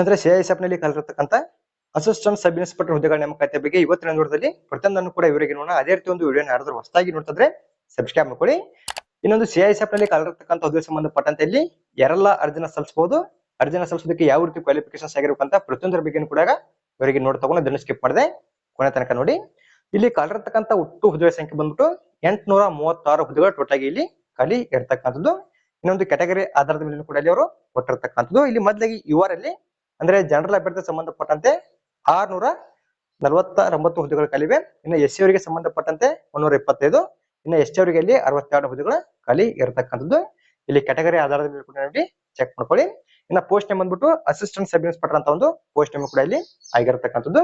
ಅಂದ್ರೆ ಸಿಐಎಸ್ಎಫ್ನಲ್ಲಿ ಕಲಿತಕ್ಕಂಥ assistant sub inspector ಹುದ್ದೆಗಳ ನೇಮಕಾತಿ ಬಗ್ಗೆ ಇವತ್ತಿನ ನೋಡದಲ್ಲಿ ಪ್ರತಿಯೊಂದನ್ನು ಕೂಡ ಇವರಿಗೆ ನೋಡೋಣ. ಅದೇ ರೀತಿ ಒಂದು ವಿಡಿಯೋ ಯಾರಾದ್ರೂ ಹೊಸದಾಗಿ ನೋಡ್ತಿದ್ರೆ ಸಬ್ಸ್ಕ್ರೈಬ್ ಮಾಡ್ಕೊಳ್ಳಿ. ಇನ್ನೊಂದು ಸಿಐಎಸ್ಎಫ್ನಲ್ಲಿ ಕಲಿತಕ್ಕಂಥ ಹುದ್ದೆ ಸಂಬಂಧಪಟ್ಟಂತೆ ಇಲ್ಲಿ ಯಾರೆಲ್ಲ ಅರ್ಜಿನ ಸಲ್ಲಿಸಬಹುದು. ಅರ್ಜಿನ ಸಲ್ಲಿಸೋದಕ್ಕೆ ಯಾವ ರೀತಿ ಕ್ವಾಲಿಫಿಕೇಶನ್ಸ್ ಆಗಿರ್ಬೇಕಂತ ಪ್ರತಿಯೊಂದರ ಬಗ್ಗೆ ಕೂಡ ಇವರಿಗೆ ನೋಡ್ ತಗೊಂಡು ಅದನ್ನು ಸ್ಕಿಪ್ ಮಾಡಿದೆ ಕೊನೆ ತನಕ ನೋಡಿ. ಇಲ್ಲಿ ಕಲಿರ್ತಕ್ಕಂಥ ಒಟ್ಟು ಹುದ್ದೆ ಸಂಖ್ಯೆ ಬಂದ್ಬಿಟ್ಟು ಎಂಟುನೂರ ಮೂವತ್ತಾರು ಹುದ್ದೆಗಳು ಟೋಟಲ್ ಆಗಿ ಇಲ್ಲಿ ಖಾಲಿ ಇರ್ತಕ್ಕಂಥದ್ದು. ಇನ್ನೊಂದು ಕ್ಯಾಟಗರಿ ಆಧಾರದ ಮೇಲೆ ಕೂಡ ಇಲ್ಲಿ ಅವರು ಕೊಟ್ಟಿರ್ತಕ್ಕಂಥದ್ದು. ಇಲ್ಲಿ ಮೊದಲಾಗಿ ಯುವರಲ್ಲಿ ಅಂದ್ರೆ ಜನರಲ್ ಅಭ್ಯರ್ಥಿ ಸಂಬಂಧಪಟ್ಟಂತೆ ಆರ್ನೂರ ನಲವತ್ತೊಂಬತ್ತು ಹುದ್ದೆಗಳು ಖಾಲಿವೆ ಇನ್ನು ಎಸ್ ಅವರಿಗೆ ಸಂಬಂಧಪಟ್ಟಂತೆ ಮುನ್ನೂರ ಇಪ್ಪತ್ತೈದು, ಇನ್ನು ಎಸ್ ಅವರಿಗೆ ಇಲ್ಲಿ ಅರವತ್ತೆರಡು ಹುದ್ದೆಗಳು ಖಾಲಿ ಇರತಕ್ಕಂಥದ್ದು. ಇಲ್ಲಿ ಕ್ಯಾಟಗರಿ ಆಧಾರದ ಮೇಲೆ ಕೂಡ ನೋಡಿ ಚೆಕ್ ಮಾಡ್ಕೊಳ್ಳಿ. ಇನ್ನು ಪೋಸ್ಟ್ ನೇಮ್ ಬಂದ್ಬಿಟ್ಟು ಅಸಿಸ್ಟೆಂಟ್ ಸಬ್ ಇನ್ಸ್ಪೆಕ್ಟರ್ ಅಂತ ಒಂದು ಪೋಸ್ಟ್ ನೇಮ್ ಕೂಡ ಇಲ್ಲಿ ಆಗಿರತಕ್ಕಂಥದ್ದು.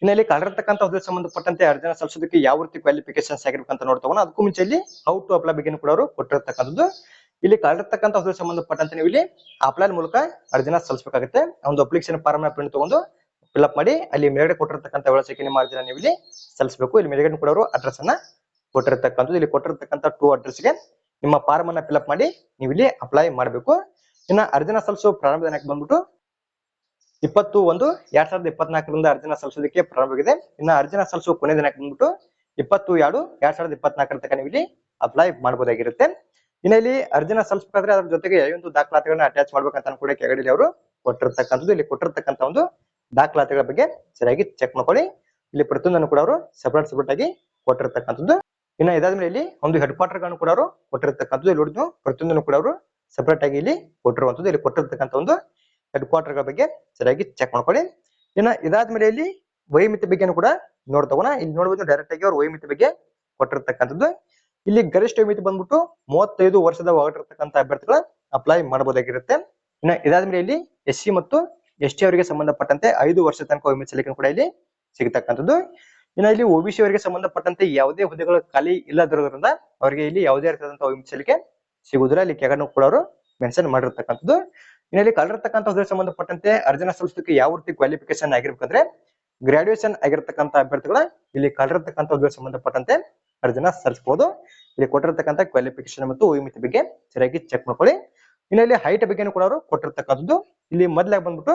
ಇನ್ನು ಇಲ್ಲಿ ಕಲಿರ್ತಕ್ಕಂಥ ಹುದ್ದೆ ಸಂಬಂಧಪಟ್ಟಂತೆ ಅರ್ಜಿನ ಸಲ್ಲಿಸೋದಕ್ಕೆ ಯಾವ ರೀತಿ ಕ್ವಾಲಿಫಿಕೇಶನ್ಸ್ ಆಗಿರ್ಬೇಕಂತ ನೋಡ್ತಾವೋ ಅದಕ್ಕೂ ಮುಂಚೆ ಇಲ್ಲಿ ಹೌ ಟು ಅಪ್ಲೈ ಬಗ್ಗೆ ಕೂಡ ಅವರು ಕೊಟ್ಟಿರ್ತಕ್ಕಂಥದ್ದು. ಇಲ್ಲಿ ಕಳೆದಿರ್ತಕ್ಕಂಥ ಹೊಸ ಸಂಬಂಧಪಟ್ಟಂತೆ ನೀವು ಇಲ್ಲಿ ಅಪ್ಲೈನ್ ಮೂಲಕ ಅರ್ಜಿನ ಸಲ್ಲಿಸಬೇಕಾಗುತ್ತೆ. ಒಂದು ಅಪ್ಲಿಕೇಶನ್ ಫಾರ್ಮ್ನ ಪ್ರಿಂಟ್ ತಗೊಂಡು ಫಿಲ್ಅಪ್ ಮಾಡಿ, ಅಲ್ಲಿ ಮೇಲ್ಗಡೆ ಕೊಟ್ಟಿರ್ತಕ್ಕಂಥ ವಿಳಾಸಕ್ಕೆ ನಿಮ್ಮ ಅರ್ಜಿನ ನೀವು ಇಲ್ಲಿ ಸಲ್ಲಿಸಬೇಕು. ಇಲ್ಲಿ ಮೇಲ್ಗಡೆ ಕೂಡ ಅಡ್ರೆಸ್ ಅನ್ನ ಕೊಟ್ಟಿರ್ತಕ್ಕಂಥದ್ದು. ಇಲ್ಲಿ ಕೊಟ್ಟಿರ್ತಕ್ಕಂಥ ಟೂ ಅಡ್ರೆಸ್ಗೆ ನಿಮ್ಮ ಫಾರ್ಮ್ ಅನ್ನ ಫಿಲ್ಅಪ್ ಮಾಡಿ ನೀವು ಇಲ್ಲಿ ಅಪ್ಲೈ ಮಾಡಬೇಕು. ಇನ್ನ ಅರ್ಜಿನ ಸಲ್ಲಿಸೋ ಪ್ರಾರಂಭ ದಿನಕ್ಕೆ ಬಂದ್ಬಿಟ್ಟು ಇಪ್ಪತ್ತು ಒಂದು ಎರಡ್ ಸಾವಿರದ ಇಪ್ಪತ್ನಾಲ್ಕರಿಂದ ಅರ್ಜಿನ ಸಲ್ಲಿಸೋದಕ್ಕೆ ಪ್ರಾರಂಭವಾಗಿದೆ ಇನ್ನ ಅರ್ಜಿನ ಸಲ್ಲಿಸುವ ಕೊನೆ ದಿನಕ್ಕೆ ಬಂದ್ಬಿಟ್ಟು ಇಪ್ಪತ್ತು ಎರಡು ಎರಡ್ ಸಾವಿರದ ಇಪ್ಪತ್ನಾಲ್ಕರ ತನಕ ನೀವು ಇಲ್ಲಿ ಅಪ್ಲೈ ಮಾಡಬಹುದಾಗಿರುತ್ತೆ ಇನ್ನ ಇಲ್ಲಿ ಅರ್ಜಿನ ಸಲ್ಲಿಸಬೇಕಾದ್ರೆ ಅದ್ರ ಜೊತೆಗೆ ಒಂದು ದಾಖಲಾತಿಗಳನ್ನ ಅಟ್ಯಾಚ್ ಮಾಡ್ಬೇಕಂತ ಕೂಡ ಕೆಳಗಡೆ ಅವರು. ಕೊಟ್ಟಿರ್ತಕ್ಕಂಥದ್ದು, ಇಲ್ಲಿ ಕೊಟ್ಟಿರ್ತಕ್ಕಂಥ ಒಂದು ದಾಖಲಾತಿಗಳ ಬಗ್ಗೆ ಸರಿಯಾಗಿ ಚೆಕ್ ಮಾಡ್ಕೊಳ್ಳಿ. ಇಲ್ಲಿ ಪ್ರತಿಯೊಂದನ್ನು ಕೂಡ ಅವರು ಸಪರೇಟ್ ಸಪರೇಟ್ ಆಗಿ ಕೊಟ್ಟಿರ್ತಕ್ಕಂಥದ್ದು. ಇನ್ನ ಇದಾದ್ಮೇಲೆ ಇಲ್ಲಿ ಒಂದು ಹೆಡ್ ಕ್ವಾರ್ಟರ್ಗಳನ್ನು ಕೂಡ ಅವರು ಕೊಟ್ಟಿರ್ತಕ್ಕಂಥದ್ದು ಇಲ್ಲಿ ನೋಡಿದ್ವು ಪ್ರತಿಯೊಂದನ್ನು ಕೂಡ ಅವರು ಸಪರೇಟ್ ಆಗಿ ಇಲ್ಲಿ ಕೊಟ್ಟಿರುವಂತದ್ದು ಇಲ್ಲಿ ಕೊಟ್ಟಿರ್ತಕ್ಕಂಥ ಒಂದು ಹೆಡ್ ಕ್ವಾರ್ಟರ್ಗಳ ಬಗ್ಗೆ ಸರಿಯಾಗಿ ಚೆಕ್ ಮಾಡ್ಕೊಳ್ಳಿ. ಇನ್ನ ಇದಾದ್ಮೇಲೆ ಇಲ್ಲಿ ವೈಮಿತಿ ಬಗ್ಗೆನೂ ಕೂಡ ನೋಡ್ತವನ ಇಲ್ಲಿ ನೋಡ್ಬೋದು ಡೈರೆಕ್ಟ್ ಆಗಿ ಅವ್ರ ವೈಮಿತಿ ಬಗ್ಗೆ ಕೊಟ್ಟಿರ್ತಕ್ಕಂಥದ್ದು. ಇಲ್ಲಿ ಗರಿಷ್ಠ ಮಿತಿ ಬಂದ್ಬಿಟ್ಟು ಮೂವತ್ತೈದು ವರ್ಷದ ಒಳಗಿರ್ತಕ್ಕಂಥ ಅಭ್ಯರ್ಥಿಗಳ ಅಪ್ಲೈ ಮಾಡಬಹುದಾಗಿರುತ್ತೆ. ಇನ್ನ ಇದಾದ್ಮೇಲೆ ಇಲ್ಲಿ ಎಸ್ ಸಿ ಮತ್ತು ಎಸ್ ಟಿ ಅವರಿಗೆ ಸಂಬಂಧಪಟ್ಟಂತೆ ಐದು ವರ್ಷ ತನಕ ವಿಮೆ ಕೂಡ ಇಲ್ಲಿ ಸಿಗತಕ್ಕಂಥದ್ದು. ಇನ್ನ ಇಲ್ಲಿ ಒಬಿಸಿ ಅವರಿಗೆ ಸಂಬಂಧಪಟ್ಟಂತೆ ಯಾವುದೇ ಹುದ್ದೆಗಳು ಖಾಲಿ ಇಲ್ಲದಿರೋದ್ರಿಂದ ಅವರಿಗೆ ಇಲ್ಲಿ ಯಾವುದೇ ರೀತಿಯಾದಂತಹ ವಿಮೆ ಸಲ್ಲಿಕೆ ಸಿಗುವುದಿಲ್ಲ. ಇಲ್ಲಿ ಕೆಳಗಡೆ ಕೂಡ ಅವರು ಮೆನ್ಷನ್ ಮಾಡಿರ್ತಕ್ಕಂಥದ್ದು. ಇನ್ನು ಇಲ್ಲಿ ಕಲಿರ್ತಕ್ಕಂಥ ಹುದ್ದೆ ಸಂಬಂಧಪಟ್ಟಂತೆ ಅರ್ಜನ ಸಲ್ಲಿಸೋದಕ್ಕೆ ಯಾವ ರೀತಿ ಕ್ವಾಲಿಫಿಕೇಶನ್ ಆಗಿರ್ಬೇಕಂದ್ರೆ ಗ್ರಾಜುಯೇಷನ್ ಆಗಿರ್ತಕ್ಕಂಥ ಅಭ್ಯರ್ಥಿಗಳ ಇಲ್ಲಿ ಕಲಿರ್ತಕ್ಕಂಥ ಹುದ್ದೆ ಸಂಬಂಧಪಟ್ಟಂತೆ ಅರ್ಜಿನ ಸಲ್ಲಿಸಬಹುದು. ಇಲ್ಲಿ ಕೊಟ್ಟಿರ್ತಕ್ಕಂಥ ಕ್ವಾಲಿಫಿಕೇಶನ್ ಮತ್ತು ಮಿತಿ ಬಗ್ಗೆ ಸರಿಯಾಗಿ ಚೆಕ್ ಮಾಡ್ಕೊಳ್ಳಿ. ಇನ್ನು ಇಲ್ಲಿ ಹೈಟ್ ಬಗ್ಗೆನೂ ಕೂಡ ಅವರು ಕೊಟ್ಟಿರ್ತಕ್ಕಂಥದ್ದು. ಇಲ್ಲಿ ಮೊದಲಾಗಿ ಬಂದ್ಬಿಟ್ಟು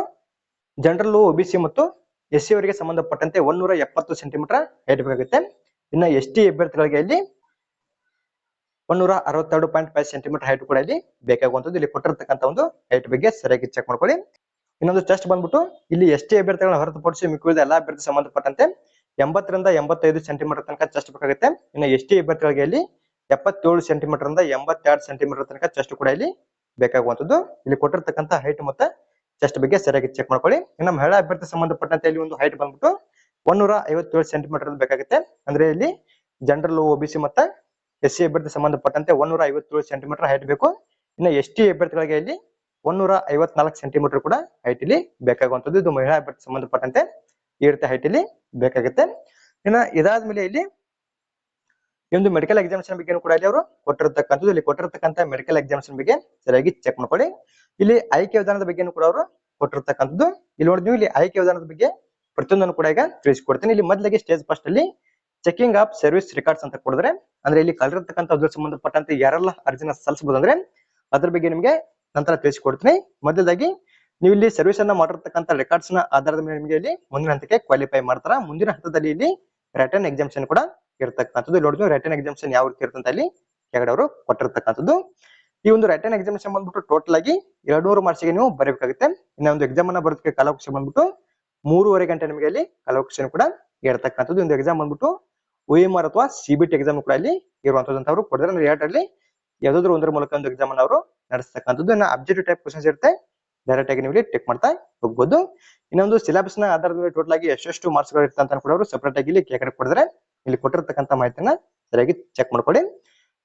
ಜನರಲ್ ಒಬಿಸಿ ಮತ್ತು ಎಸ್ ಸಿ ಅವರಿಗೆ ಸಂಬಂಧಪಟ್ಟಂತೆ ಒಂದೂರ ಎಪ್ಪತ್ತು ಸೆಂಟಿಮೀಟರ್ ಹೈಟ್ ಬೇಕಾಗುತ್ತೆ. ಇನ್ನು ಎಸ್ ಟಿ ಅಭ್ಯರ್ಥಿಗಳಿಗೆ ಇಲ್ಲಿ ಒಂದೂರ ಅರವತ್ತೆರಡು ಪಾಯಿಂಟ್ ಫೈವ್ ಸೆಂಟಿಮೀಟರ್ ಹೈಟ್ ಕೂಡ ಇಲ್ಲಿ ಬೇಕಾಗುವಂಥದ್ದು. ಇಲ್ಲಿ ಕೊಟ್ಟಿರ್ತಕ್ಕಂಥ ಒಂದು ಹೈಟ್ ಬಗ್ಗೆ ಸರಿಯಾಗಿ ಚೆಕ್ ಮಾಡ್ಕೊಳ್ಳಿ. ಇನ್ನೊಂದು ಟೆಸ್ಟ್ ಬಂದ್ಬಿಟ್ಟು ಇಲ್ಲಿ ಎಸ್ ಟಿ ಅಭ್ಯರ್ಥಿಗಳನ್ನ ಹೊರತುಪಡಿಸಿ ಮಿಕ್ಕಿದ ಎಲ್ಲಾ ಅಭ್ಯರ್ಥಿ ಸಂಬಂಧಪಟ್ಟಂತೆ ಎಂಬತ್ತರಿಂದ ಎಂಬತ್ತೈದು ಸೆಂಟಿಮೀಟರ್ ತನಕ ಚೆಸ್ಟ್ ಬೇಕಾಗುತ್ತೆ. ಇನ್ನು ಎಸ್ ಟಿ ಅಭ್ಯರ್ಥಿಗಳಿಗೆ ಇಲ್ಲಿ ಎಪ್ಪತ್ತೇಳು ಸೆಂಟಿಮೀಟರ್ ಇಂದ ಎಂಬತ್ತೆರಡು ಸೆಂಟಿಮೀಟರ್ ತನಕ ಚೆಸ್ಟ್ ಕೂಡ ಇಲ್ಲಿ ಬೇಕಾಗುವಂತದ್ದು ಇಲ್ಲಿ ಕೊಟ್ಟಿರ್ತಕ್ಕಂಥ ಹೈಟ್ ಮತ್ತೆ ಚೆಸ್ಟ್ ಬಗ್ಗೆ ಸರಿಯಾಗಿ ಚೆಕ್ ಮಾಡ್ಕೊಳ್ಳಿ. ಇನ್ನು ಮಹಿಳಾ ಅಭ್ಯರ್ಥಿ ಸಂಬಂಧಪಟ್ಟಂತೆ ಇಲ್ಲಿ ಒಂದು ಹೈಟ್ ಬಂದ್ಬಿಟ್ಟು ಒಂದೂರ ಐವತ್ತೇಳು ಸೆಂಟಿಮೀಟರ್ ಬೇಕಾಗುತ್ತೆ. ಅಂದ್ರೆ ಇಲ್ಲಿ ಜನರಲ್ ಒಬಿಸಿ ಮತ್ತೆ ಎಸ್ ಸಿ ಅಭ್ಯರ್ಥಿ ಸಂಬಂಧಪಟ್ಟಂತೆ ಒಂದೂರ ಐವತ್ತೇಳು ಸೆಂಟಿಮೀಟರ್ ಹೈಟ್ ಬೇಕು. ಇನ್ನು ಎಸ್ ಟಿ ಅಭ್ಯರ್ಥಿಗಳಿಗೆ ಇಲ್ಲಿ ಒಂದೂರ ಐವತ್ನಾಲ್ಕು ಸೆಂಟಿಮೀಟರ್ ಕೂಡ ಹೈಟ್ ಇಲ್ಲಿ ಬೇಕಾಗುವಂತದ್ದು ಇದು ಮಹಿಳಾ ಅಭ್ಯರ್ಥಿ ಸಂಬಂಧಪಟ್ಟಂತೆ ಈ ಹೈಟ್ ಇಲ್ಲಿ ಬೇಕಾಗುತ್ತೆ. ಇನ್ನು ಇದಾದ್ಮೇಲೆ ಇಲ್ಲಿ ಒಂದು ಮೆಡಿಕಲ್ ಎಕ್ಸಾಮಿನೇಷನ್ ಬಗ್ಗೆ ಕೂಡ ಇಲ್ಲಿ ಅವರು ಕೊಟ್ಟಿರತಕ್ಕಂಥದ್ದು, ಇಲ್ಲಿ ಕೊಟ್ಟಿರ್ತಕ್ಕಂಥ ಮೆಡಿಕಲ್ ಎಕ್ಸಾಮಿನೇಷನ್ ಬಗ್ಗೆ ಸರಿಯಾಗಿ ಚೆಕ್ ಮಾಡ್ಕೊಳ್ಳಿ. ಇಲ್ಲಿ ಆಯ್ಕೆ ವಿಧಾನದ ಬಗ್ಗೆ ಕೂಡ ಅವರು ಕೊಟ್ಟಿರ್ತಕ್ಕಂಥದ್ದು. ಇಲ್ಲಿ ನೋಡಿದ್ವಿ ಇಲ್ಲಿ ಆಯ್ಕೆ ವಿಧಾನದ ಬಗ್ಗೆ ಪ್ರತಿಯೊಂದನ್ನು ಕೂಡ ಈಗ ತಿಳಿಸ್ಕೊಡ್ತೀನಿ. ಇಲ್ಲಿ ಮೊದಲಿಗೆ ಸ್ಟೇಜ್ ಫಸ್ಟ್ ಅಲ್ಲಿ ಚೆಕಿಂಗ್ ಆಫ್ ಸರ್ವಿಸ್ ರೆಕಾರ್ಡ್ಸ್ ಅಂತ ಕೊಡಿದ್ರೆ, ಅಂದ್ರೆ ಇಲ್ಲಿ ಕಲಿರ್ತಕ್ಕಂಥ ಅದ್ರ ಸಂಬಂಧಪಟ್ಟಂತೆ ಯಾರೆಲ್ಲ ಅರ್ಜಿನ ಸಲ್ಲಿಸಬಹುದು ಅಂದ್ರೆ ಅದ್ರ ಬಗ್ಗೆ ನಿಮಗೆ ನಂತರ ತಿಳಿಸಿಕೊಡ್ತೀನಿ. ಮೊದಲಾಗಿ ನೀವು ಇಲ್ಲಿ ಸರ್ವಿಸ್ ಅನ್ನ ಮಾಡಿರ್ತಕ್ಕಂಥ ರೆಕಾರ್ಡ್ಸ್ನ ಆಧಾರದ ಮೇಲೆ ನಿಮಗೆ ಇಲ್ಲಿ ಮುಂದಿನ ಹಂತಕ್ಕೆ ಕ್ವಾಲಿಫೈ ಮಾಡ್ತಾರ? ಮುಂದಿನ ಹಂತದಲ್ಲಿ ಇಲ್ಲಿ ರಿಟರ್ನ್ ಎಕ್ಸಾಮಿಷನ್ ಕೂಡ ಇರ್ತಕ್ಕಂಥದ್ದು. ನೋಡಿದ್ರು ರಿಟರ್ನ್ ಎಕ್ಸಾಮಿಷನ್ ಯಾವ ರೀತಿ ಇರ್ತಂತ ಅಲ್ಲಿ ಕೆಳಗಡೆ ಅವರು ಕೊಟ್ಟಿರ್ತಕ್ಕಂಥದ್ದು. ಈ ಒಂದು ರಿಟರ್ನ್ ಎಕ್ಸಾಮಿಷನ್ ಬಂದ್ಬಿಟ್ಟು ಟೋಟಲ್ ಆಗಿ ಎರಡು ನೂರು ಮಾರ್ಕ್ಸ್ಗೆ ನೀವು ಬರಬೇಕಾಗುತ್ತೆ. ಇನ್ನ ಒಂದು ಎಕ್ಸಾಮ್ ಅನ್ನ ಬರೋದಕ್ಕೆ ಕಾಲಾವಕಾಶ ಬಂದ್ಬಿಟ್ಟು ಮೂರುವರೆ ಗಂಟೆ ನಿಮಗೆ ಅಲ್ಲಿ ಕಾಲಾವಕಾಶ ಕೂಡ ಇರ್ತಕ್ಕಂಥದ್ದು. ಒಂದು ಎಕ್ಸಾಮ್ ಬಂದ್ಬಿಟ್ಟು ಒ ಆರ್ ಅಥವಾ ಸಿಬಿಟಿ ಎಕ್ಸಾಮ್ ಕೂಡ ಇಲ್ಲಿ ಇರುವಂತದ್ದು ಕೊಡಿದ್ರೆ ಎರಡರಲ್ಲಿ ಯಾವ್ದಾದ್ರು ಒಂದರ ಮೂಲಕ ಒಂದು ಎಕ್ಸಾಮ್ ಅನ್ನ ಅವರು ನಡೆಸ್ತಕ್ಕಂಥದ್ದು. ಅಬ್ಜೆಕ್ಟಿವ್ ಟೈಪ್ ಕ್ವಶನ್ಸ್ ಇರುತ್ತೆ. ಡೈರೆಕ್ಟ್ ಆಗಿ ನೀವು ಇಲ್ಲಿ ಟೆಕ್ ಮಾಡ್ತಾ ಹೋಗ್ಬೋದು. ಇನ್ನೊಂದು ಸಿಲೆಬಸ್ನ ಆಧಾರದ ಮೇಲೆ ಟೋಟಲ್ ಆಗಿ ಎಷ್ಟೆಷ್ಟು ಮಾರ್ಕ್ಸ್ಗಳು ಇರ್ತಂತ ಕೂಡ ಅವರು ಸಪರೇಟ್ ಆಗಿ ಇಲ್ಲಿ ಕೇಕಡೆ ಕೊಡಿದ್ರೆ ಇಲ್ಲಿ ಕೊಟ್ಟಿರ್ತಕ್ಕಂಥ ಮಾಹಿತಿನ ಸರಿಯಾಗಿ ಚೆಕ್ ಮಾಡ್ಕೊಳ್ಳಿ.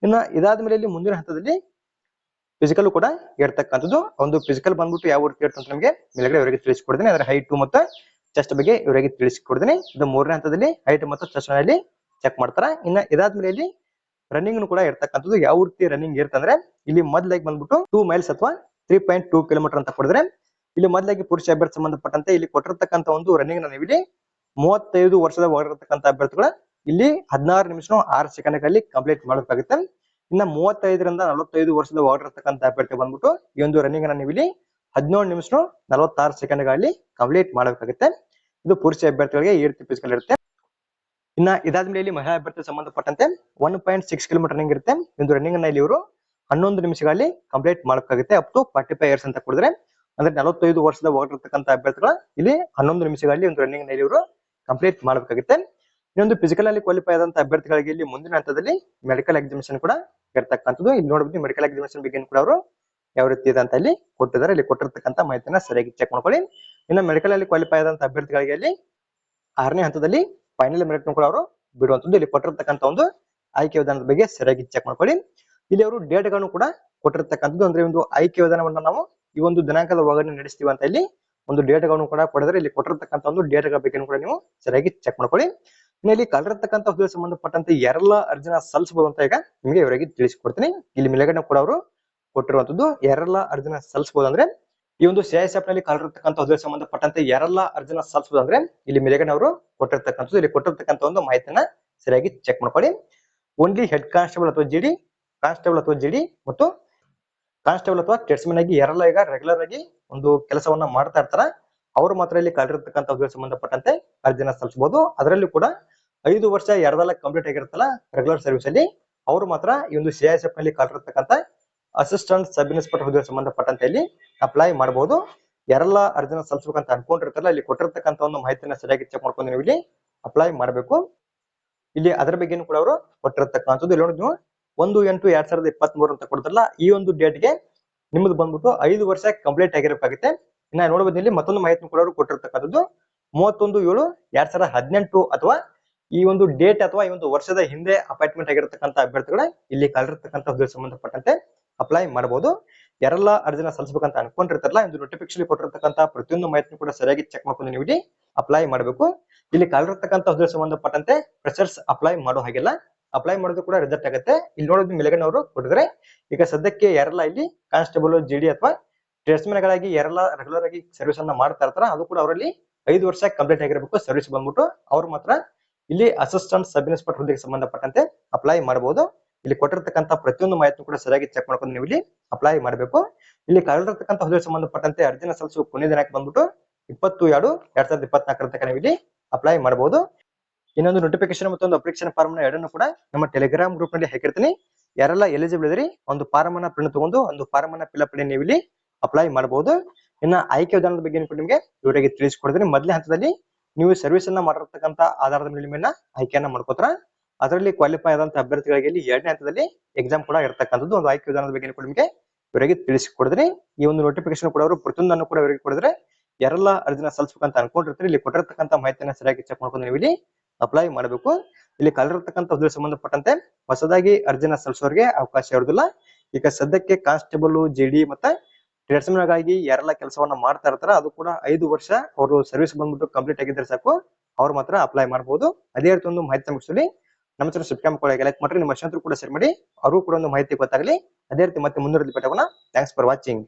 ಇನ್ನ ಇದಾದ್ಮೇಲೆ ಇಲ್ಲಿ ಮುಂದಿನ ಹಂತದಲ್ಲಿ ಫಿಸಿಕಲ್ ಕೂಡ ಇರ್ತಕ್ಕಂಥದ್ದು ಒಂದು ಫಿಸಿಕಲ್ ಬಂದ್ಬಿಟ್ಟು ಯಾವ ರೀತಿ ಇರ್ತಂತ ನಮಗೆ ಮೇಲ್ಗಡೆ ಇವರಿಗೆ ತಿಳಿಸಿಕೊಡ್ತೀನಿ. ಅದರ ಹೈಟ್ ಮತ್ತು ಚೆಸ್ಟ್ ಬಗ್ಗೆ ಇವರಿಗೆ ತಿಳಿಸಿಕೊಡ್ತೀನಿ. ಇದು ಮೂರನೇ ಹಂತದಲ್ಲಿ ಹೈಟ್ ಮತ್ತು ಚೆಸ್ಟ್ನಲ್ಲಿ ಚೆಕ್ ಮಾಡ್ತಾರೆ. ಇನ್ನ ಇದಾದ್ಮೇಲೆ ಇಲ್ಲಿ ರನ್ನಿಂಗ್ ಕೂಡ ಇರ್ತಕ್ಕಂಥದ್ದು ಯಾವ ರೀತಿ ರನ್ನಿಂಗ್ ಇರ್ತಂದ್ರೆ ಇಲ್ಲಿ ಮೊದ್ಲಾಗಿ ಬಂದ್ಬಿಟ್ಟು ಟೂ ಮೈಲ್ಸ್ ಅಥವಾ ತ್ರೀ ಪಾಯಿಂಟ್ ಟೂ ಕಿಲೋಮೀಟರ್ ಅಂತ ಕೊಡಿದ್ರೆ, ಇಲ್ಲಿ ಮೊದಲಾಗಿ ಪುರುಷ ಅಭ್ಯರ್ಥಿ ಸಂಬಂಧಪಟ್ಟಂತೆ ಇಲ್ಲಿ ಕೊಟ್ಟಿರ್ತಕ್ಕಂಥ ಒಂದು ರನ್ನಿಂಗ್ ನಾವು ಇಲ್ಲಿ ಮೂವತ್ತೈದು ವರ್ಷದ ಒಳಗಿರ್ತಕ್ಕಂಥ ಅಭ್ಯರ್ಥಿಗಳು ಇಲ್ಲಿ ಹದಿನಾರು ನಿಮಿಷ ಆರು ಸೆಕೆಂಡ್ ಅಲ್ಲಿ ಕಂಪ್ಲೀಟ್ ಮಾಡಬೇಕಾಗುತ್ತೆ. ಇನ್ನ ಮೂವತ್ತೈದರಿಂದ ನಲವತ್ತೈದು ವರ್ಷದ ಒಳಗಿರ್ತಕ್ಕಂಥ ಅಭ್ಯರ್ಥಿ ಬಂದ್ಬಿಟ್ಟು ಈ ಒಂದು ರನ್ನಿಂಗ್ ಅನ್ನ ಇಲ್ಲಿ ಹದಿನೇಳು ನಿಮಿಷ ನಲವತ್ತಾರು ಸೆಕೆಂಡ್ಗಳಲ್ಲಿ ಕಂಪ್ಲೀಟ್ ಮಾಡಬೇಕಾಗುತ್ತೆ. ಇದು ಪುರುಷ ಅಭ್ಯರ್ಥಿಗಳಿಗೆ ಈ ರೀತಿ ಫಿಸಿಕಲ್ ಇರುತ್ತೆ ಇನ್ನ ಇದಾದ್ಮೇಲೆ ಇಲ್ಲಿ ಮಹಿಳಾ ಅಭ್ಯರ್ಥಿ ಸಂಬಂಧಪಟ್ಟಂತೆ one point six kilometre running ಇರುತ್ತೆ. ಒಂದು ರನ್ನಿಂಗ್ ಇಲ್ಲಿ ಇವರು ಹನ್ನೊಂದು ನಿಮಿಷಗಳಲ್ಲಿ ಕಂಪ್ಲೀಟ್ ಮಾಡಬೇಕಾಗುತ್ತೆ up to forty five years ಅಂತ ಕೊಡಿದ್ರೆ, ಅಂದ್ರೆ ನಲವತ್ತೈದು ವರ್ಷದ ಒಳಗಿರ್ತಕ್ಕಂಥ ಅಭ್ಯರ್ಥಿಗಳ ಇಲ್ಲಿ ಹನ್ನೊಂದು ನಿಮಿಷಗಳಲ್ಲಿ ಒಂದು ರನ್ನಿಂಗ್ನಲ್ಲಿ ಇವರು ಕಂಪ್ಲೀಟ್ ಮಾಡಬೇಕಾಗುತ್ತೆ. ಇನ್ನೊಂದು ಫಿಸಿಕಲ್ ಅಲ್ಲಿ ಕ್ವಾಲಿಫೈ ಆದಂತ ಅಭ್ಯರ್ಥಿಗಳಿಗೆ ಇಲ್ಲಿ ಮುಂದಿನ ಹಂತದಲ್ಲಿ ಮೆಡಿಕಲ್ ಎಕ್ಸಾಮಿನೇಷನ್ ಕೂಡ ಇರ್ತಕ್ಕಂಥದ್ದು. ಇಲ್ಲಿ ನೋಡಬಹುದು ಮೆಡಿಕಲ್ ಎಕ್ಸಾಮಿನೇಷನ್ ಬಗ್ಗೆ ಕೂಡ ಅವರು ಯಾವ ರೀತಿ ಇದೆ ಅಂತ ಇಲ್ಲಿ ಕೊಟ್ಟಿದ್ದಾರೆ. ಇಲ್ಲಿ ಕೊಟ್ಟಿರ್ತಕ್ಕಂಥ ಮಾಹಿತಿನ ಸರಿಯಾಗಿ ಚೆಕ್ ಮಾಡ್ಕೊಳ್ಳಿ. ಇನ್ನು ಮೆಡಿಕಲ್ ಅಲ್ಲಿ ಕ್ವಾಲಿಫೈ ಆದಂತ ಅಭ್ಯರ್ಥಿಗಳಿಗೆ ಇಲ್ಲಿ ಆರನೇ ಹಂತದಲ್ಲಿ ಫೈನಲ್ ಮೆರಿಟ್ ಕೂಡ ಅವರು ಬಿಡುವಂತದ್ದು ಇಲ್ಲಿ ಕೊಟ್ಟಿರ್ತಕ್ಕಂಥ ಒಂದು ಆಯ್ಕೆ ವಿಧಾನದ ಬಗ್ಗೆ ಸರಿಯಾಗಿ ಚೆಕ್ ಮಾಡ್ಕೊಳ್ಳಿ. ಇಲ್ಲಿ ಅವರು ಡೇಟ್ಗಳನ್ನು ಕೂಡ ಕೊಟ್ಟಿರ್ತಕ್ಕಂಥದ್ದು. ಅಂದ್ರೆ ಒಂದು ಆಯ್ಕೆ ವಿಧಾನವನ್ನ ನಾವು ಈ ಒಂದು ದಿನಾಂಕದ ಒಳಗಡೆ ನಡೆಸ್ತೀವಿ ಅಂತ ಇಲ್ಲಿ ಒಂದು ಡೇಟ್ಗಳನ್ನು ಕೂಡ ಕೊಡಿದ್ರೆ ಇಲ್ಲಿ ಕೊಟ್ಟಿರ್ತಕ್ಕಂಥ ಒಂದು ಡೇಟ್ಗಳ ಬಗ್ಗೆ ಕೂಡ ನೀವು ಸರಿಯಾಗಿ ಚೆಕ್ ಮಾಡ್ಕೊಳ್ಳಿ. ಇನ್ನು ಇಲ್ಲಿ ಕಲಿರ್ತಕ್ಕಂಥ ಹುದ್ದೆಗೆ ಸಂಬಂಧಪಟ್ಟಂತೆ ಯಾರೆಲ್ಲ ಅರ್ಜಿನ ಸಲ್ಲಿಸಬಹುದು ಅಂತ ಈಗ ನಿಮಗೆ ಇವರಿಗೆ ತಿಳಿಸಿಕೊಡ್ತೀನಿ. ಇಲ್ಲಿ ಮೇಲೆಗಡೆ ಕೂಡ ಅವರು ಕೊಟ್ಟಿರುವಂತದ್ದು ಯಾರೆಲ್ಲ ಅರ್ಜಿನ ಸಲ್ಲಿಸಬಹುದು ಅಂದ್ರೆ ಈ ಒಂದು ಸಿಐಎಸ್ಎಫ್ನಲ್ಲಿ ಕಲಿರ್ತಕ್ಕಂಥ ಹುದ್ದೆಗೆ ಸಂಬಂಧಪಟ್ಟಂತೆ ಯಾರೆಲ್ಲ ಅರ್ಜಿನ ಸಲ್ಲಿಸಬಹುದು ಅಂದ್ರೆ ಇಲ್ಲಿ ಮೇಲೆಗಡೆ ಅವರು ಕೊಟ್ಟಿರ್ತಕ್ಕಂಥದ್ದು, ಇಲ್ಲಿ ಕೊಟ್ಟಿರ್ತಕ್ಕಂಥ ಒಂದು ಮಾಹಿತಿಯನ್ನ ಸರಿಯಾಗಿ ಚೆಕ್ ಮಾಡ್ಕೊಳ್ಳಿ. ಓನ್ಲಿ ಹೆಡ್ ಕಾನ್ಸ್ಟೇಬಲ್ ಅಥವಾ ಜಿಡಿ ಕಾನ್ಸ್ಟೇಬಲ್ ಅಥವಾ ಜಿಡಿ ಮತ್ತು ಕಾನ್ಸ್ಟೇಬಲ್ ಅಥವಾ ಟೆಟ್ಸ್ಮನ್ ಆಗಿ, ಯಾರೆಲ್ಲ ಈಗ ರೆಗ್ಯುಲರ್ ಆಗಿ ಒಂದು ಕೆಲಸವನ್ನ ಮಾಡ್ತಾ ಇರ್ತಾರ, ಅವರು ಮಾತ್ರ ಇಲ್ಲಿ ಕಲಿರ್ತಕ್ಕಂಥ ಉದ್ಯೋಗ ಸಂಬಂಧಪಟ್ಟಂತೆ ಅರ್ಜಿನ ಸಲ್ಲಿಸಬಹುದು. ಅದರಲ್ಲಿ ಕೂಡ ಐದು ವರ್ಷ ಯಾರದೆಲ್ಲ ಕಂಪ್ಲೀಟ್ ಆಗಿರುತ್ತಲ್ಲ ರೆಗ್ಯುಲರ್ ಸರ್ವಿಸ್ ಅಲ್ಲಿ, ಅವರು ಮಾತ್ರ ಈ ಒಂದು ಸಿಐಎಸ್ಎಫ್ನಲ್ಲಿ ಕಾಲಿರತಕ್ಕಂತ ಅಸಿಸ್ಟೆಂಟ್ ಸಬ್ ಇನ್ಸ್ಪೆಕ್ಟರ್ ಹುದ್ದೆಗೆ ಸಂಬಂಧಪಟ್ಟಂತೆ ಇಲ್ಲಿ ಅಪ್ಲೈ ಮಾಡಬಹುದು. ಯಾರೆಲ್ಲ ಅರ್ಜಿನ ಸಲ್ಲಿಸಬೇಕಂತ ಅನ್ಕೊಂಡಿರ್ತಾರಲ್ಲ, ಇಲ್ಲಿ ಕೊಟ್ಟಿರ್ತಕ್ಕಂಥ ಒಂದು ಮಾಹಿತಿನ ಸರಿಯಾಗಿ ಚೆಕ್ ಮಾಡ್ಕೊಂಡು ನೀವು ಇಲ್ಲಿ ಅಪ್ಲೈ ಮಾಡಬೇಕು. ಇಲ್ಲಿ ಅದರ ಬಗ್ಗೆನೂ ಕೂಡ ಅವರು ಕೊಟ್ಟಿರ್ತಕ್ಕಂಥದ್ದು. ಇಲ್ಲಿ ನೋಡಿ ನೀವು ಒಂದು ಎಂಟು ಎರಡ್ ಸಾವಿರದ ಇಪ್ಪತ್ತ್ ಮೂರು ಅಂತ ಕೊಡ್ತಾರಲ್ಲ, ಈ ಒಂದು ಡೇಟ್ಗೆ ನಿಮ್ದು ಬಂದ್ಬಿಟ್ಟು ಐದು ವರ್ಷ ಕಂಪ್ಲೀಟ್ ಆಗಿರಬೇಕಾಗುತ್ತೆ. ಇನ್ನ ನೋಡಬಹುದು ಇಲ್ಲಿ ಮತ್ತೊಂದು ಮಾಹಿತಿ ಕೂಡ ಕೊಟ್ಟಿರ್ತಕ್ಕಂಥದ್ದು. ಮೂವತ್ತೊಂದು ಏಳು ಎರಡ್ ಸಾವಿರದ ಹದಿನೆಂಟು ಅಥವಾ ಈ ಒಂದು ಡೇಟ್ ಅಥವಾ ಈ ಒಂದು ವರ್ಷದ ಹಿಂದೆ ಅಪಾಯಿಂಟ್ಮೆಂಟ್ ಆಗಿರತಕ್ಕಂಥ ಅಭ್ಯರ್ಥಿಗಳ ಇಲ್ಲಿ ಕಲಿರ್ತಕ್ಕಂಥ ಹುದ್ದೆ ಸಂಬಂಧಪಟ್ಟಂತೆ ಅಪ್ಲೈ ಮಾಡಬಹುದು ಯಾರೆಲ್ಲ ಅರ್ಜಿನ ಸಲ್ಲಿಸಬೇಕಂತ ಅನ್ಕೊಂಡಿರ್ತಾರಲ್ಲ ಒಂದು ನೋಟಿಫಿಕೇಶನ್ ಕೊಟ್ಟಿರ್ತಕ್ಕಂಥ ಪ್ರತಿಯೊಂದು ಮಾಹಿತಿ ಕೂಡ ಸರಿಯಾಗಿ ಚೆಕ್ ಮಾಡ್ಕೊಂಡು ನೀವು ಅಪ್ಲೈ ಮಾಡಬೇಕು. ಇಲ್ಲಿ ಕಲಿರ್ತಕ್ಕಂಥ ಹುದ್ದೆ ಸಂಬಂಧಪಟ್ಟಂತೆ ಪ್ರೆಸರ್ಸ್ ಅಪ್ಲೈ ಮಾಡೋ ಹಾಗಿಲ್ಲ. ಅಪ್ಲೈ ಮಾಡೋದು ಕೂಡ ರಿಜೆಕ್ಟ್ ಆಗುತ್ತೆ. ಇಲ್ಲಿ ನೋಡೋದು ಮೆಲಗನ್ ಅವರು ಕೊಟ್ಟಿದ್ರೆ ಈಗ ಸದ್ಯಕ್ಕೆ ಯಾರೆಲ್ಲ ಇಲ್ಲಿ ಕಾನ್ಸ್ಟೇಬಲ್ ಜಿಡಿ ಅಥವಾ ಟ್ರೇಡ್ಸ್ಮನ್ ಗಳಾಗಿ ಯಾರೆಲ್ಲ ರೆಗ್ಯುಲರ್ ಆಗಿ ಸರ್ವಿಸ್ ಅನ್ನ ಮಾಡ್ತಾ ಇರ್ತಾರ ಅದು ಕೂಡ ಅವರಲ್ಲಿ ಐದು ವರ್ಷ ಕಂಪ್ಲೀಟ್ ಆಗಿರಬೇಕು ಸರ್ವಿಸ್ ಬಂದ್ಬಿಟ್ಟು. ಅವ್ರು ಮಾತ್ರ ಇಲ್ಲಿ ಅಸಿಸ್ಟೆಂಟ್ ಸಬ್ ಇನ್ಸ್ಪೆಕ್ಟರ್ ಹುದ್ದೆಗೆ ಸಂಬಂಧಪಟ್ಟಂತೆ ಅಪ್ಲೈ ಮಾಡಬಹುದು ಇಲ್ಲಿ ಕೊಟ್ಟಿರ್ತಕ್ಕಂಥ ಪ್ರತಿಯೊಂದು ಮಾಹಿತಿ ಕೂಡ ಸರಿಯಾಗಿ ಚೆಕ್ ಮಾಡ್ಕೊಂಡು ನೀವು ಇಲ್ಲಿ ಅಪ್ಲೈ ಮಾಡಬೇಕು. ಇಲ್ಲಿ ಕಳೆದಿರ್ತಕ್ಕಂಥ ಹುದ್ದೆಗೆ ಸಂಬಂಧಪಟ್ಟಂತೆ ಅರ್ಜಿನ ಸಲ್ಲಿಸುವ ಕೊನೆ ದಿನಕ್ಕೆ ಬಂದ್ಬಿಟ್ಟು ಇಪ್ಪತ್ತು ಎರಡು ಎರಡ್ ಸಾವಿರದ ಇಪ್ಪತ್ನಾಲ್ಕರ ತನಕ ನೀವು ಇಲ್ಲಿ ಅಪ್ಲೈ ಮಾಡಬಹುದು ಇನ್ನೊಂದು ನೋಟಿಫಿಕೇಶನ್ ಮತ್ತೊಂದು ಒಂದು ಅಪ್ಲಿಕೇಶನ್ ಫಾರ್ಮ್ನ ಎರಡನ್ನು ಕೂಡ ನಮ್ಮ ಟೆಲಿಗ್ರಾಮ್ ಗ್ರೂಪ್ನಲ್ಲಿ ಹಾಕಿರ್ತೀನಿ. ಯಾರೆಲ್ಲ ಎಲಿಜಿಬಲ್ ಇದ್ರಿ ಒಂದು ಫಾರ್ಮ್ ಅನ್ನ ಪ್ರಿಂಟ್ ತಗೊಂಡು ಒಂದು ಫಾರ್ಮ್ ಅನ್ನ ಫಿಲ್ ಮಾಡಿ ನೀವು ಇಲ್ಲಿ ಅಪ್ಲೈ ಮಾಡಬಹುದು ಇನ್ನ ಆಯ್ಕೆ ವಿಧಾನದ ಬಗ್ಗೆ ನಿಮಗೆ ಇವರಿಗೆ ತಿಳಿಸ್ಕೊಡ್ತೀನಿ. ಮೊದಲ ಹಂತದಲ್ಲಿ ನೀವು ಸರ್ವಿಸ್ ಅನ್ನ ಮಾಡಿರ್ತಕ್ಕಂಥ ಆಧಾರದ ಮೇಲೆ ಆಯ್ಕೆಯನ್ನ ಮಾಡ್ಕೋತಾರ. ಅದರಲ್ಲಿ ಕ್ವಾಲಿಫೈ ಆದಂತ ಅಭ್ಯರ್ಥಿಗಳಿಗೆ ಇಲ್ಲಿ ಎರಡನೇ ಹಂತದಲ್ಲಿ ಎಕ್ಸಾಮ್ ಕೂಡ ಇರ್ತಕ್ಕಂಥದ್ದು. ಒಂದು ಆಯ್ಕೆ ವಿಧಾನದ ಬಗ್ಗೆ ನಿಮಗೆ ಇವರಿಗೆ ತಿಳಿಸಿಕೊಡಿದ್ರಿ ಈ ಒಂದು ನೋಟಿಫಿಕೇಶನ್ ಕೂಡ ಅವರು ಪ್ರತಿಯೊಂದನ್ನು ಕೂಡ ಇವರಿಗೆ ಕೊಡಿದ್ರೆ, ಯಾರೆಲ್ಲ ಅರ್ಜಿನ ಸಲ್ಲಿಸಬೇಕಂತ ಅನ್ಕೊಂಡಿರ್ತೀರಿ, ಇಲ್ಲಿ ಕೊಟ್ಟಿರ್ತಕ್ಕಂಥ ಮಾಹಿತಿಯನ್ನ ಸರಿಯಾಗಿ ಚೆಕ್ ಮಾಡ್ಕೊಂಡು ನೀವು ಇಲ್ಲಿ ಅಪ್ಲೈ ಮಾಡಬೇಕು. ಇಲ್ಲಿ ಕಲರ್ತಕ್ಕಂಥ ಹುದ್ದೆಗೆ ಸಂಬಂಧಪಟ್ಟಂತೆ ಹೊಸದಾಗಿ ಅರ್ಜಿನ ಸಲ್ಲಿಸೋರಿಗೆ ಅವಕಾಶ ಇರೋದಿಲ್ಲ. ಈಗ ಸದ್ಯಕ್ಕೆ ಕಾನ್ಸ್ಟೇಬಲ್ ಜಿಡಿ ಮತ್ತೆ ಟ್ರೇಡ್ಸ್ಮನ್ ಯಾರೆಲ್ಲ ಕೆಲಸವನ್ನ ಮಾಡ್ತಾ ಇರ್ತಾರ ಅದು ಕೂಡ ಐದು ವರ್ಷ ಅವರು ಸರ್ವಿಸ್ ಬಂದ್ಬಿಟ್ಟು ಕಂಪ್ಲೀಟ್ ಆಗಿದ್ರೆ ಸಾಕು. ಅವ್ರು ಮಾತ್ರ ಅಪ್ಲೈ ಮಾಡಬಹುದು ಅದೇ ರೀತಿ ಒಂದು ಮಾಹಿತಿ ಮುಗಿಸಲಿ ನಮ್ಮ ಹತ್ರ ಸಬ್ಸ್ಕ್ರೈಬ್ ಮಾಡ್ಕೊಳ್ಳಿ ಲೈಕ್ ಮಾಡ್ರಿ, ನಿಮ್ಮ ಸ್ನೇಹಿತರು ಕೂಡ ಶೇರ್ ಮಾಡಿ ಅವರು ಕೂಡ ಒಂದು ಮಾಹಿತಿ ಗೊತ್ತಾಗಲಿ. ಅದೇ ರೀತಿ ಮತ್ತೆ ಮುಂದುವರೆದು ಬೆಟ್ಟವನ್ನ ಥ್ಯಾಂಕ್ಸ್ ಫಾರ್ ವಾಚಿಂಗ್